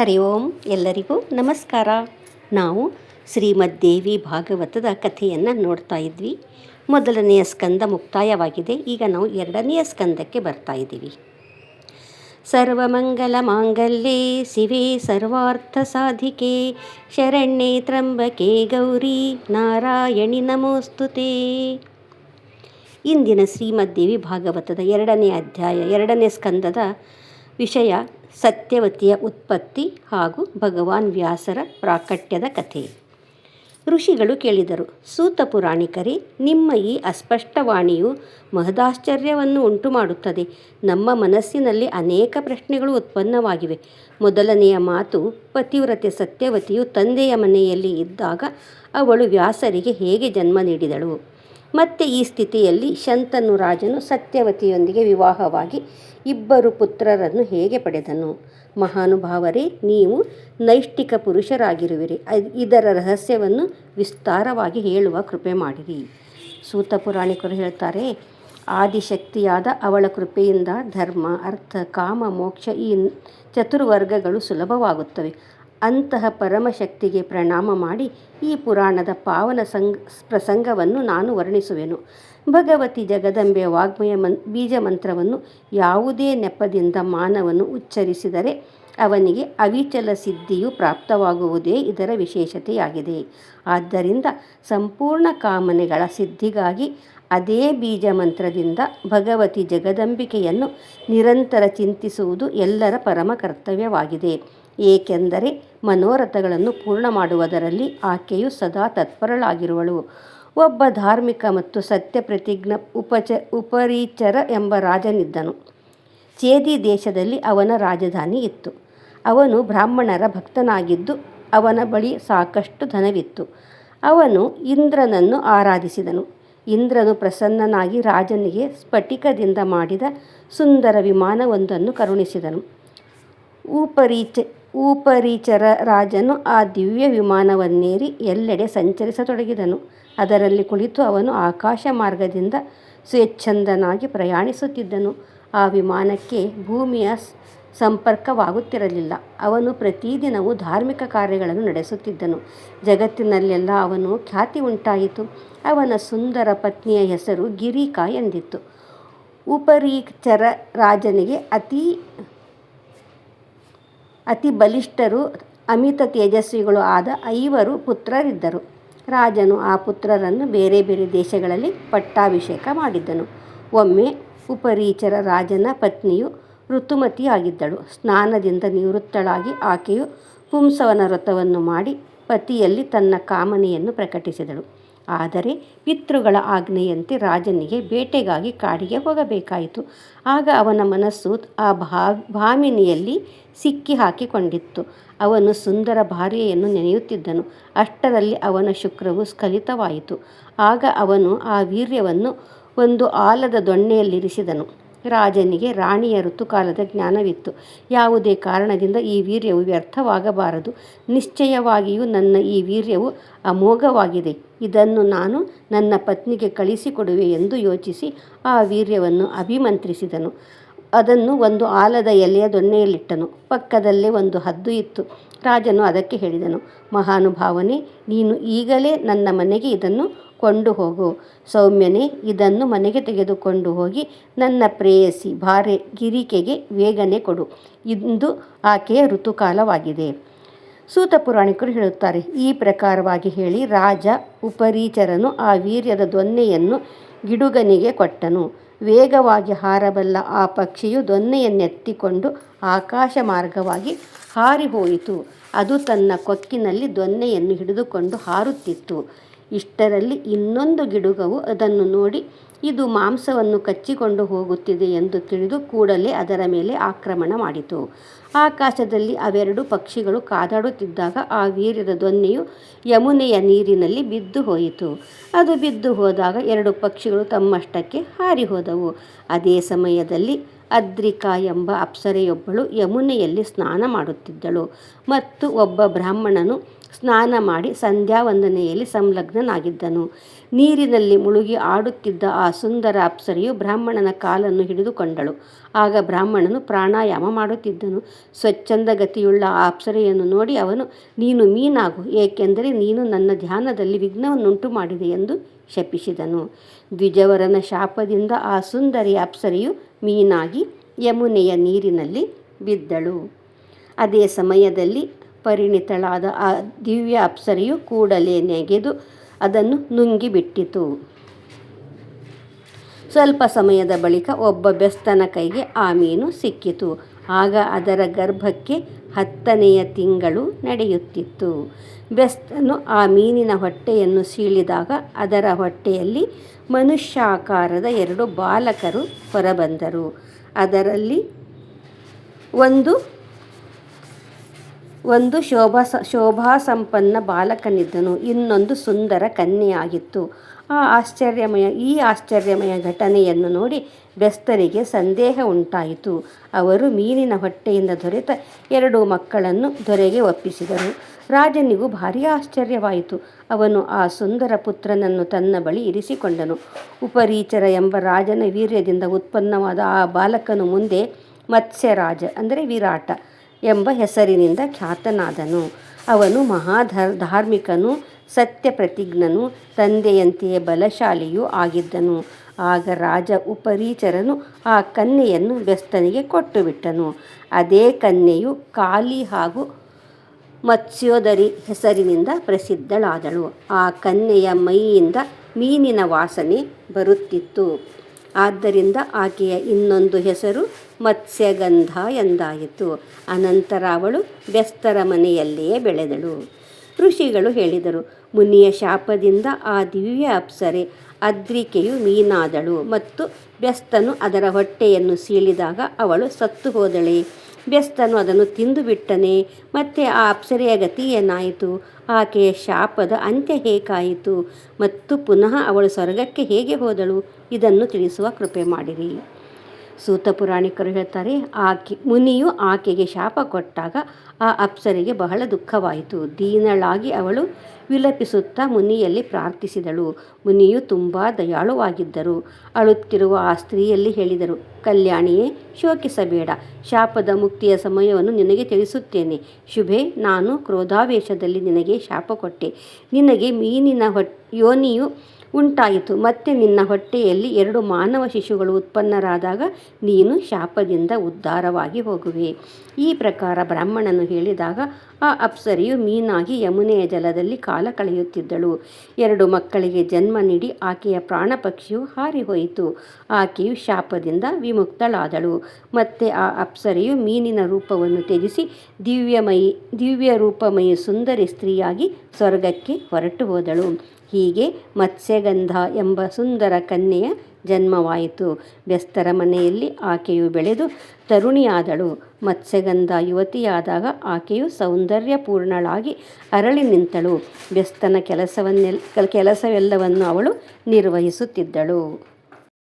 ಹರಿ ಓಂ ಎಲ್ಲರಿಗೂ ನಮಸ್ಕಾರ. ನಾವು ಶ್ರೀಮದ್ದೇವಿ ಭಾಗವತದ ಕಥೆಯನ್ನು ನೋಡ್ತಾ ಇದ್ವಿ. ಮೊದಲನೆಯ ಸ್ಕಂದ ಮುಕ್ತಾಯವಾಗಿದೆ. ಈಗ ನಾವು ಎರಡನೆಯ ಸ್ಕಂದಕ್ಕೆ ಬರ್ತಾ ಇದ್ದೀವಿ. ಸರ್ವಮಂಗಲ ಮಾಂಗಲ್ಯೆ ಶಿವೆ ಸರ್ವಾರ್ಥ ಸಾಧಿಕೆ. ಶರಣ್ಯೆ ತ್ರಂಬಕೆ ಗೌರಿ ನಾರಾಯಣಿ ನಮೋಸ್ತುತೆ. ಇಂದಿನ ಶ್ರೀಮದ್ದೇವಿ ಭಾಗವತದ ಎರಡನೇ ಅಧ್ಯಾಯ, ಎರಡನೇ ಸ್ಕಂದದ ವಿಷಯ ಸತ್ಯವತಿಯ ಉತ್ಪತ್ತಿ ಹಾಗೂ ಭಗವಾನ್ ವ್ಯಾಸರ ಪ್ರಾಕಟ್ಯದ ಕಥೆ. ಋಷಿಗಳು ಕೇಳಿದರು, ಸೂತ ಪುರಾಣಿಕರೇ, ನಿಮ್ಮ ಈ ಅಸ್ಪಷ್ಟವಾಣಿಯು ಮಹದಾಶ್ಚರ್ಯವನ್ನು ಉಂಟು ಮಾಡುತ್ತದೆ ನಮ್ಮ ಮನಸ್ಸಿನಲ್ಲಿ ಅನೇಕ ಪ್ರಶ್ನೆಗಳು ಉತ್ಪನ್ನವಾಗಿವೆ. ಮೊದಲನೆಯ ಮಾತು, ಪತಿವ್ರತೆ ಸತ್ಯವತಿಯು ತಂದೆಯ ಮನೆಯಲ್ಲಿ ಇದ್ದಾಗ ಅವಳು ವ್ಯಾಸರಿಗೆ ಹೇಗೆ ಜನ್ಮ ನೀಡಿದಳು. ಮತ್ತೆ ಈ ಸ್ಥಿತಿಯಲ್ಲಿ ಶಂತನು ರಾಜನು ಸತ್ಯವತಿಯೊಂದಿಗೆ ವಿವಾಹವಾಗಿ ಇಬ್ಬರು ಪುತ್ರರನ್ನು ಹೇಗೆ ಪಡೆದನು? ಮಹಾನುಭಾವರೇ, ನೀವು ನೈಷ್ಠಿಕ ಪುರುಷರಾಗಿರುವಿರಿ. ಇದರ ರಹಸ್ಯವನ್ನು ವಿಸ್ತಾರವಾಗಿ ಹೇಳುವ ಕೃಪೆ ಮಾಡಿರಿ. ಸೂತ ಪುರಾಣಿಕರು ಹೇಳ್ತಾರೆ, ಆದಿಶಕ್ತಿಯಾದ ಅವಳ ಕೃಪೆಯಿಂದ ಧರ್ಮ, ಅರ್ಥ, ಕಾಮ, ಮೋಕ್ಷ ಈ ಚತುರ್ವರ್ಗಗಳು ಸುಲಭವಾಗುತ್ತವೆ. ಅಂತಹ ಪರಮಶಕ್ತಿಗೆ ಪ್ರಣಾಮ ಮಾಡಿ ಈ ಪುರಾಣದ ಪಾವನ ಸಂಗ್, ಪ್ರಸಂಗವನ್ನು ನಾನು ವರ್ಣಿಸುವೆನು. ಭಗವತಿ ಜಗದಂಬೆಯ ವಾಗ್ಮಯ ಮನ್, ಬೀಜ ಮಂತ್ರವನ್ನು ಯಾವುದೇ ನೆಪದಿಂದ ಮಾನವನು ಉಚ್ಚರಿಸಿದರೆ ಅವನಿಗೆ ಅವಿಚಲ ಸಿದ್ಧಿಯು ಪ್ರಾಪ್ತವಾಗುವುದೇ ಇದರ ವಿಶೇಷತೆಯಾಗಿದೆ. ಆದ್ದರಿಂದ ಸಂಪೂರ್ಣ ಕಾಮನೆಗಳ ಸಿದ್ಧಿಗಾಗಿ ಅದೇ ಬೀಜ ಮಂತ್ರದಿಂದ ಭಗವತಿ ಜಗದಂಬಿಕೆಯನ್ನು ನಿರಂತರ ಚಿಂತಿಸುವುದು ಎಲ್ಲರ ಪರಮ ಕರ್ತವ್ಯವಾಗಿದೆ. ಏಕೆಂದರೆ ಮನೋರಥಗಳನ್ನು ಪೂರ್ಣ ಮಾಡುವುದರಲ್ಲಿ ಆಕೆಯು ಸದಾ ತತ್ಪರಳಾಗಿರುವಳು. ಒಬ್ಬ ಧಾರ್ಮಿಕ ಮತ್ತು ಸತ್ಯ ಪ್ರತಿಜ್ಞ ಉಪಚ ಉಪರೀಚರ ಎಂಬ ರಾಜನಿದ್ದನು. ಚೇದಿ ದೇಶದಲ್ಲಿ ಅವನ ರಾಜಧಾನಿ ಇತ್ತು. ಅವನು ಬ್ರಾಹ್ಮಣರ ಭಕ್ತನಾಗಿದ್ದು ಅವನ ಬಳಿ ಸಾಕಷ್ಟು ಧನವಿತ್ತು. ಅವನು ಇಂದ್ರನನ್ನು ಆರಾಧಿಸಿದನು. ಇಂದ್ರನು ಪ್ರಸನ್ನನಾಗಿ ರಾಜನಿಗೆ ಸ್ಫಟಿಕದಿಂದ ಮಾಡಿದ ಸುಂದರ ವಿಮಾನವೊಂದನ್ನು ಕರುಣಿಸಿದನು. ಊಪರೀಚ ಊಪರೀಚರ ರಾಜನು ಆ ದಿವ್ಯ ವಿಮಾನವನ್ನೇರಿ ಎಲ್ಲೆಡೆ ಸಂಚರಿಸತೊಡಗಿದನು. ಅದರಲ್ಲಿ ಕುಳಿತು ಅವನು ಆಕಾಶ ಮಾರ್ಗದಿಂದ ಸ್ವೇಚ್ಛಂದನಾಗಿ ಪ್ರಯಾಣಿಸುತ್ತಿದ್ದನು. ಆ ವಿಮಾನಕ್ಕೆ ಭೂಮಿಯ ಸಂಪರ್ಕವಾಗುತ್ತಿರಲಿಲ್ಲ. ಅವನು ಪ್ರತಿದಿನವೂ ಧಾರ್ಮಿಕ ಕಾರ್ಯಗಳನ್ನು ನಡೆಸುತ್ತಿದ್ದನು. ಜಗತ್ತಿನಲ್ಲೆಲ್ಲ ಅವನು ಖ್ಯಾತಿ ಉಂಟಾಯಿತು. ಅವನ ಸುಂದರ ಪತ್ನಿಯ ಹೆಸರು ಗಿರಿಕಾ ಎಂದಿತ್ತು. ಉಪರೀಚರ ರಾಜನಿಗೆ ಅತಿ ಅತಿ ಬಲಿಷ್ಠರು, ಅಮಿತ ತೇಜಸ್ವಿಗಳು ಆದ ಐವರು ಪುತ್ರರಿದ್ದರು. ರಾಜನು ಆ ಪುತ್ರರನ್ನು ಬೇರೆ ಬೇರೆ ದೇಶಗಳಲ್ಲಿ ಪಟ್ಟಾಭಿಷೇಕ ಮಾಡಿದ್ದನು. ಒಮ್ಮೆ ಉಪರೀಚರ ರಾಜನ ಪತ್ನಿಯು ಋತುಮತಿಯಾಗಿದ್ದಳು. ಸ್ನಾನದಿಂದ ನಿವೃತ್ತಳಾಗಿ ಆಕೆಯು ಪುಂಸವನ ವ್ರತವನ್ನು ಮಾಡಿ ಪತಿಯಲ್ಲಿ ತನ್ನ ಕಾಮನೆಯನ್ನು ಪ್ರಕಟಿಸಿದಳು. ಆದರೆ ಪಿತೃಗಳ ಆಜ್ಞೆಯಂತೆ ರಾಜನಿಗೆ ಬೇಟೆಗಾಗಿ ಕಾಡಿಗೆ ಹೋಗಬೇಕಾಯಿತು. ಆಗ ಅವನ ಮನಸ್ಸು ಆ ಭಾಮಿನಿಯಲ್ಲಿ ಸಿಕ್ಕಿ ಹಾಕಿಕೊಂಡಿತ್ತು ಅವನು ಸುಂದರ ಭಾರ್ಯೆಯನ್ನು ನೆನೆಯುತ್ತಿದ್ದನು. ಅಷ್ಟರಲ್ಲಿ ಅವನ ಶುಕ್ರವು ಸ್ಖಲಿತವಾಯಿತು. ಆಗ ಅವನು ಆ ವೀರ್ಯವನ್ನು ಒಂದು ಆಲದ ದೊಣ್ಣೆಯಲ್ಲಿರಿಸಿದನು. ರಾಜನಿಗೆ ರಾಣಿಯ ಋತುಕಾಲದ ಜ್ಞಾನವಿತ್ತು. ಯಾವುದೇ ಕಾರಣದಿಂದ ಈ ವೀರ್ಯವು ವ್ಯರ್ಥವಾಗಬಾರದು. ನಿಶ್ಚಯವಾಗಿಯೂ ನನ್ನ ಈ ವೀರ್ಯವು ಅಮೋಘವಾಗಿದೆ. ಇದನ್ನು ನಾನು ನನ್ನ ಪತ್ನಿಗೆ ಕಳಿಸಿಕೊಡುವೆ ಎಂದು ಯೋಚಿಸಿ ಆ ವೀರ್ಯವನ್ನು ಅಭಿಮಂತ್ರಿಸಿದನು. ಅದನ್ನು ಒಂದು ಆಲದ ಎಲೆಯ ದೊಣ್ಣೆಯಲ್ಲಿಟ್ಟನು. ಪಕ್ಕದಲ್ಲೇ ಒಂದು ಹದ್ದು ಇತ್ತು. ರಾಜನು ಅದಕ್ಕೆ ಹೇಳಿದನು, ಮಹಾನುಭಾವನೆ, ನೀನು ಈಗಲೇ ನನ್ನ ಮನೆಗೆ ಇದನ್ನು ಕೊಂಡು ಹೋಗು. ಸೌಮ್ಯನೇ, ಇದನ್ನು ಮನೆಗೆ ತೆಗೆದುಕೊಂಡು ಹೋಗಿ ನನ್ನ ಪ್ರೇಯಸಿ ಭಾರೆ ಗಿರಿಕೆಗೆ ವೇಗನೆ ಕೊಡು. ಇಂದು ಆಕೆಯ ಋತುಕಾಲವಾಗಿದೆ. ಸೂತ ಪುರಾಣಿಕರು ಹೇಳುತ್ತಾರೆ, ಈ ಪ್ರಕಾರವಾಗಿ ಹೇಳಿ ರಾಜ ಉಪರೀಚರನು ಆ ವೀರ್ಯದ ದೊನ್ನೆಯನ್ನು ಗಿಡುಗನಿಗೆ ಕೊಟ್ಟನು. ವೇಗವಾಗಿ ಹಾರಬಲ್ಲ ಆ ಪಕ್ಷಿಯು ದೊನ್ನೆಯನ್ನೆತ್ತಿಕೊಂಡು ಆಕಾಶ ಮಾರ್ಗವಾಗಿ ಹಾರಿಹೋಯಿತು. ಅದು ತನ್ನ ಕೊಕ್ಕಿನಲ್ಲಿ ದೊನ್ನೆಯನ್ನು ಹಿಡಿದುಕೊಂಡು ಹಾರುತ್ತಿತ್ತು. ಇಷ್ಟರಲ್ಲಿ ಇನ್ನೊಂದು ಗಿಡುಗವು ಅದನ್ನು ನೋಡಿ, ಇದು ಮಾಂಸವನ್ನು ಕಚ್ಚಿಕೊಂಡು ಹೋಗುತ್ತಿದೆ ಎಂದು ತಿಳಿದು ಕೂಡಲೇ ಅದರ ಮೇಲೆ ಆಕ್ರಮಣ ಮಾಡಿತು. ಆಕಾಶದಲ್ಲಿ ಅವೆರಡು ಪಕ್ಷಿಗಳು ಕಾದಾಡುತ್ತಿದ್ದಾಗ ಆ ವೀರ್ಯದ ದೊನ್ನೆಯು ಯಮುನೆಯ ನೀರಿನಲ್ಲಿ ಬಿದ್ದು ಹೋಯಿತು. ಅದು ಬಿದ್ದು ಹೋದಾಗ ಎರಡು ಪಕ್ಷಿಗಳು ತಮ್ಮಷ್ಟಕ್ಕೆ ಹಾರಿ ಹೋದವು. ಅದೇ ಸಮಯದಲ್ಲಿ ಅದ್ರಿಕಾ ಎಂಬ ಅಪ್ಸರೆಯೊಬ್ಬಳು ಯಮುನೆಯಲ್ಲಿ ಸ್ನಾನ ಮಾಡುತ್ತಿದ್ದಳು. ಮತ್ತು ಒಬ್ಬ ಬ್ರಾಹ್ಮಣನು ಸ್ನಾನ ಮಾಡಿ ಸಂಧ್ಯಾ ವಂದನೆಯಲ್ಲಿ ಸಂಲಗ್ನನಾಗಿದ್ದನು. ನೀರಿನಲ್ಲಿ ಮುಳುಗಿ ಆಡುತ್ತಿದ್ದ ಆ ಸುಂದರ ಅಪ್ಸರೆಯು ಬ್ರಾಹ್ಮಣನ ಕಾಲನ್ನು ಹಿಡಿದುಕೊಂಡಳು ಆಗ ಬ್ರಾಹ್ಮಣನು ಪ್ರಾಣಾಯಾಮ ಮಾಡುತ್ತಿದ್ದನು. ಸ್ವಚ್ಛಂದ ಗತಿಯುಳ್ಳ ಆ ಅಪ್ಸರೆಯನ್ನು ನೋಡಿ ಅವನು, ನೀನು ಮೀನಾಗು, ಏಕೆಂದರೆ ನೀನು ನನ್ನ ಧ್ಯಾನದಲ್ಲಿ ವಿಘ್ನವನ್ನುಂಟು ಮಾಡಿದೆ ಎಂದು ಶಪಿಸಿದನು. ದ್ವಿಜವರನ ಶಾಪದಿಂದ ಆ ಸುಂದರಿ ಅಪ್ಸರೆಯು ಮೀನಾಗಿ ಯಮುನೆಯ ನೀರಿನಲ್ಲಿ ಬಿದ್ದಳು. ಅದೇ ಸಮಯದಲ್ಲಿ ಪರಿಣಿತಳಾದ ಆ ದಿವ್ಯ ಅಪ್ಸರೆಯು ಕೂಡಲೇ ನೆಗೆದು ಅದನ್ನು ನುಂಗಿಬಿಟ್ಟಿತು. ಸ್ವಲ್ಪ ಸಮಯದ ಬಳಿಕ ಒಬ್ಬ ಬೆಸ್ತನ ಕೈಗೆ ಆ ಮೀನು ಸಿಕ್ಕಿತು. ಆಗ ಅದರ ಗರ್ಭಕ್ಕೆ ಹತ್ತನೆಯ ತಿಂಗಳು ನಡೆಯುತ್ತಿತ್ತು. ಬೆಸ್ತನು ಆ ಮೀನಿನ ಹೊಟ್ಟೆಯನ್ನು ಸೀಳಿದಾಗ ಅದರ ಹೊಟ್ಟೆಯಲ್ಲಿ ಮನುಷ್ಯಾಕಾರದ ಎರಡು ಬಾಲಕರು ಹೊರಬಂದರು. ಅದರಲ್ಲಿ ಒಂದು ಒಂದು ಶೋಭಾ ಶೋಭಾ ಸಂಪನ್ನ ಬಾಲಕನಿದ್ದನು. ಇನ್ನೊಂದು ಸುಂದರ ಕನ್ಯೆಯಾಗಿತ್ತು. ಆ ಆಶ್ಚರ್ಯಮಯ, ಈ ಆಶ್ಚರ್ಯಮಯ ಘಟನೆಯನ್ನು ನೋಡಿ ಬೆಸ್ತರಿಗೆ ಸಂದೇಹ ಉಂಟಾಯಿತು. ಅವರು ಮೀನಿನ ಹೊಟ್ಟೆಯಿಂದ ದೊರೆತ ಎರಡು ಮಕ್ಕಳನ್ನು ದೊರೆಗೆ ಒಪ್ಪಿಸಿದರು. ರಾಜನಿಗೂ ಭಾರಿ ಆಶ್ಚರ್ಯವಾಯಿತು. ಅವನು ಆ ಸುಂದರ ಪುತ್ರನನ್ನು ತನ್ನ ಬಳಿ ಇರಿಸಿಕೊಂಡನು. ಉಪರೀಚರ ಎಂಬ ರಾಜನ ವೀರ್ಯದಿಂದ ಉತ್ಪನ್ನವಾದ ಆ ಬಾಲಕನು ಮುಂದೆ ಮತ್ಸ್ಯರಾಜ, ಅಂದರೆ ವಿರಾಟ ಎಂಬ ಹೆಸರಿನಿಂದ ಖ್ಯಾತನಾದನು. ಅವನು ಮಹಾಧರ್, ಧಾರ್ಮಿಕನು ಸತ್ಯಪ್ರತಿಜ್ಞನು, ತಂದೆಯಂತೆಯೇ ಬಲಶಾಲಿಯೂ ಆಗಿದ್ದನು. ಆಗ ರಾಜ ಉಪರೀಚರನು ಆ ಕನ್ಯೆಯನ್ನು ವ್ಯಸ್ತನಿಗೆ ಕೊಟ್ಟುಬಿಟ್ಟನು. ಅದೇ ಕನ್ಯೆಯು ಕಾಲಿ ಹಾಗೂ ಮತ್ಸ್ಯೋದರಿ ಹೆಸರಿನಿಂದ ಪ್ರಸಿದ್ಧಳಾದಳು. ಆ ಕನ್ಯೆಯ ಮೈಯಿಂದ ಮೀನಿನ ವಾಸನೆ ಬರುತ್ತಿತ್ತು. ಆದ್ದರಿಂದ ಆಕೆಯ ಇನ್ನೊಂದು ಹೆಸರು ಮತ್ಸ್ಯಗಂಧ ಎಂದಾಯಿತು. ಅನಂತರ ಅವಳು ಬೆಸ್ತರ ಮನೆಯಲ್ಲಿಯೇ ಬೆಳೆದಳು. ಋಷಿಗಳು ಹೇಳಿದರು, ಮುನಿಯ ಶಾಪದಿಂದ ಆ ದಿವ್ಯ ಅಪ್ಸರೆ, ಅದ್ರಿಕೆಯು ಮೀನಾದಳು ಮತ್ತು ಬೆಸ್ತನು ಅದರ ಹೊಟ್ಟೆಯನ್ನು ಸೀಳಿದಾಗ ಅವಳು ಸತ್ತು ಹೋದಳೆ. ಬೆಸ್ತನು ಅದನ್ನು ತಿಂದು ಬಿಟ್ಟನೆ, ಮತ್ತೆ ಆ ಅಪ್ಸರೆಯ ಗತಿ ಏನಾಯಿತು? ಆಕೆಯ ಶಾಪದ ಅಂತ್ಯ ಹೇಗಾಯಿತು? ಮತ್ತು ಪುನಃ ಅವಳು ಸ್ವರ್ಗಕ್ಕೆ ಹೇಗೆ ಹೋದಳು? ಇದನ್ನು ತಿಳಿಸುವ ಕೃಪೆ ಮಾಡಿರಿ. ಸೂತ ಪುರಾಣಿಕರು ಹೇಳ್ತಾರೆ, ಆಕೆ, ಮುನಿಯು ಆಕೆಗೆ ಶಾಪ ಕೊಟ್ಟಾಗ ಆ ಅಪ್ಸರಿಗೆ ಬಹಳ ದುಃಖವಾಯಿತು. ದೀನಳಾಗಿ ಅವಳು ವಿಲಪಿಸುತ್ತಾ ಮುನಿಯಲ್ಲಿ ಪ್ರಾರ್ಥಿಸಿದಳು. ಮುನಿಯು ತುಂಬ ದಯಾಳುವಾಗಿದ್ದರು. ಅಳುತ್ತಿರುವ ಆ ಸ್ತ್ರೀಯಲ್ಲಿ ಹೇಳಿದರು, ಕಲ್ಯಾಣಿಯೇ, ಶೋಕಿಸಬೇಡ. ಶಾಪದ ಮುಕ್ತಿಯ ಸಮಯವನ್ನು ನಿನಗೆ ತಿಳಿಸುತ್ತೇನೆ. ಶುಭೆ, ನಾನು ಕ್ರೋಧಾವೇಶದಲ್ಲಿ ನಿನಗೆ ಶಾಪ ಕೊಟ್ಟೆ. ನಿನಗೆ ಮೀನಿನ ಹೊಟ್, ಯೋನಿಯು ಉಂಟಾಯಿತು. ಮತ್ತೆ ನಿನ್ನ ಹೊಟ್ಟೆಯಲ್ಲಿ ಎರಡು ಮಾನವ ಶಿಶುಗಳು ಉತ್ಪನ್ನರಾದಾಗ ನೀನು ಶಾಪದಿಂದ ಉದ್ಧಾರವಾಗಿ ಹೋಗುವೆ. ಈ ಪ್ರಕಾರ ಬ್ರಾಹ್ಮಣನು ಹೇಳಿದಾಗ, ಆ ಅಪ್ಸರಿಯು ಮೀನಾಗಿ ಯಮುನೆಯ ಜಲದಲ್ಲಿ ಕಾಲ ಕಳೆಯುತ್ತಿದ್ದಳು. ಎರಡು ಮಕ್ಕಳಿಗೆ ಜನ್ಮ ನೀಡಿ ಆಕೆಯ ಪ್ರಾಣ ಪಕ್ಷಿಯು ಹಾರಿಹೋಯಿತು. ಆಕೆಯು ಶಾಪದಿಂದ ವಿಮುಕ್ತಳಾದಳು. ಮತ್ತೆ ಆ ಅಪ್ಸರೆಯು ಮೀನಿನ ರೂಪವನ್ನು ತ್ಯಜಿಸಿ ದಿವ್ಯಮಯಿ ದಿವ್ಯ ರೂಪಮಯಿ ಸುಂದರಿ ಸ್ತ್ರೀಯಾಗಿ ಸ್ವರ್ಗಕ್ಕೆ ಹೊರಟು ಹೋದಳು. ಹೀಗೆ ಮತ್ಸ್ಯಗಂಧ ಎಂಬ ಸುಂದರ ಕನ್ಯೆಯ ಜನ್ಮವಾಯಿತು. ಬೆಸ್ತರ ಮನೆಯಲ್ಲಿ ಆಕೆಯು ಬೆಳೆದು ತರುಣಿಯಾದಳು. ಮತ್ಸ್ಯಗಂಧ ಯುವತಿಯಾದಾಗ ಆಕೆಯು ಸೌಂದರ್ಯಪೂರ್ಣಳಾಗಿ ಅರಳಿ ನಿಂತಳು. ಬೆಸ್ತನ ಕೆಲಸವನ್ನೆಲ್, ಕೆಲಸವೆಲ್ಲವನ್ನು ಅವಳು ನಿರ್ವಹಿಸುತ್ತಿದ್ದಳು.